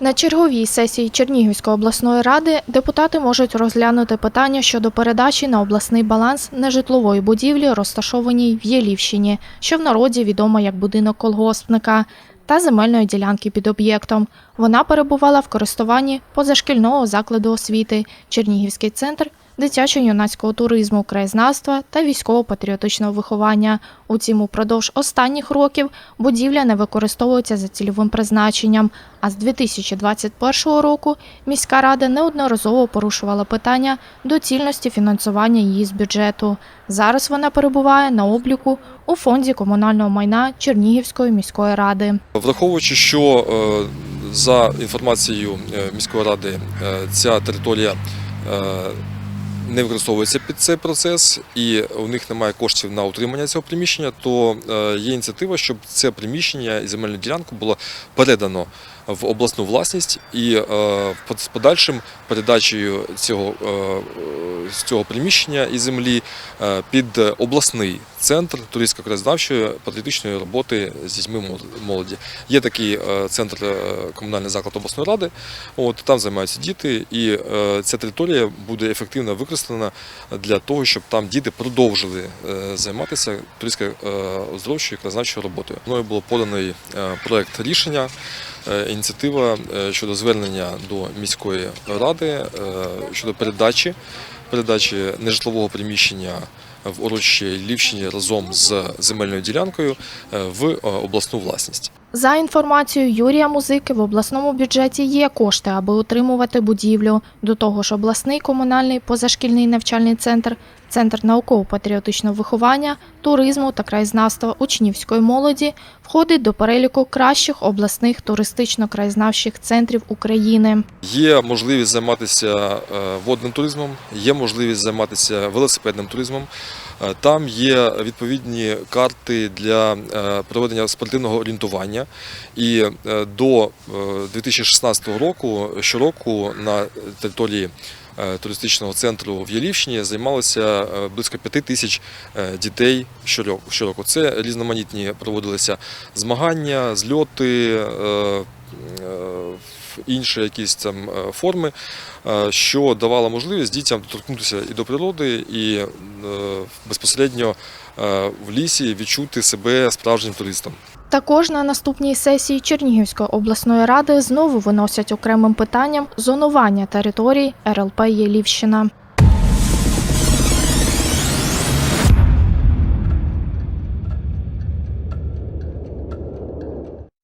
На черговій сесії Чернігівської обласної ради депутати можуть розглянути питання щодо передачі на обласний баланс нежитлової будівлі, розташованій в Єлівщині, що в народі відома як будинок колгоспника, та земельної ділянки під об'єктом. Вона перебувала в користуванні позашкільного закладу освіти Чернігівський центр дитячо-юнацького туризму, краєзнавства та військово-патріотичного виховання. Утім, упродовж останніх років будівля не використовується за цільовим призначенням. А з 2021 року міська рада неодноразово порушувала питання доцільності фінансування її з бюджету. Зараз вона перебуває на обліку у фонді комунального майна Чернігівської міської ради. Враховуючи, що е, за інформацією е, міської ради е, ця територія не використовується під цей процес, і у них немає коштів на утримання цього приміщення, то е, є ініціатива, щоб це приміщення і земельну ділянку було передано в обласну власність і е, з подальшим передачею цього, е, цього приміщення і землі під обласний центр туристсько-краєзнавчої патріотичної роботи з дітьми молоді. Є такий е, центр е, комунальний заклад обласної ради. От там займаються діти, і е, ця територія буде ефективно використана для того, щоб там діти продовжили займатися туристсько-оздоровчою краєзнавчою роботою. Мною було поданий проект рішення. Ініціатива щодо звернення до міської ради щодо передачі передачі нежитлового приміщення в урочищі Лівщині разом з земельною ділянкою е, в е, обласну власність. За інформацією Юрія Музики, в обласному бюджеті є кошти, аби утримувати будівлю. До того ж, обласний комунальний позашкільний навчальний центр, центр науково-патріотичного виховання, туризму та краєзнавства учнівської молоді входить до переліку кращих обласних туристично-краєзнавчих центрів України. Є можливість займатися е, водним туризмом, є можливість займатися велосипедним туризмом. Е, Там є відповідні карти для е, проведення спортивного орієнтування. І е, до е, 2016 року щороку на території е, туристичного центру в Ялівщині займалося е, близько 5 тисяч е, дітей щороку. Це різноманітні проводилися змагання, зльоти. е, е, інші якісь там е, форми, е, що давало можливість дітям доторкнутися і до природи, і е, безпосередньо е, в лісі відчути себе справжнім туристом. Також на наступній сесії Чернігівської обласної ради знову виносять окремим питанням зонування територій РЛП Єлівщина.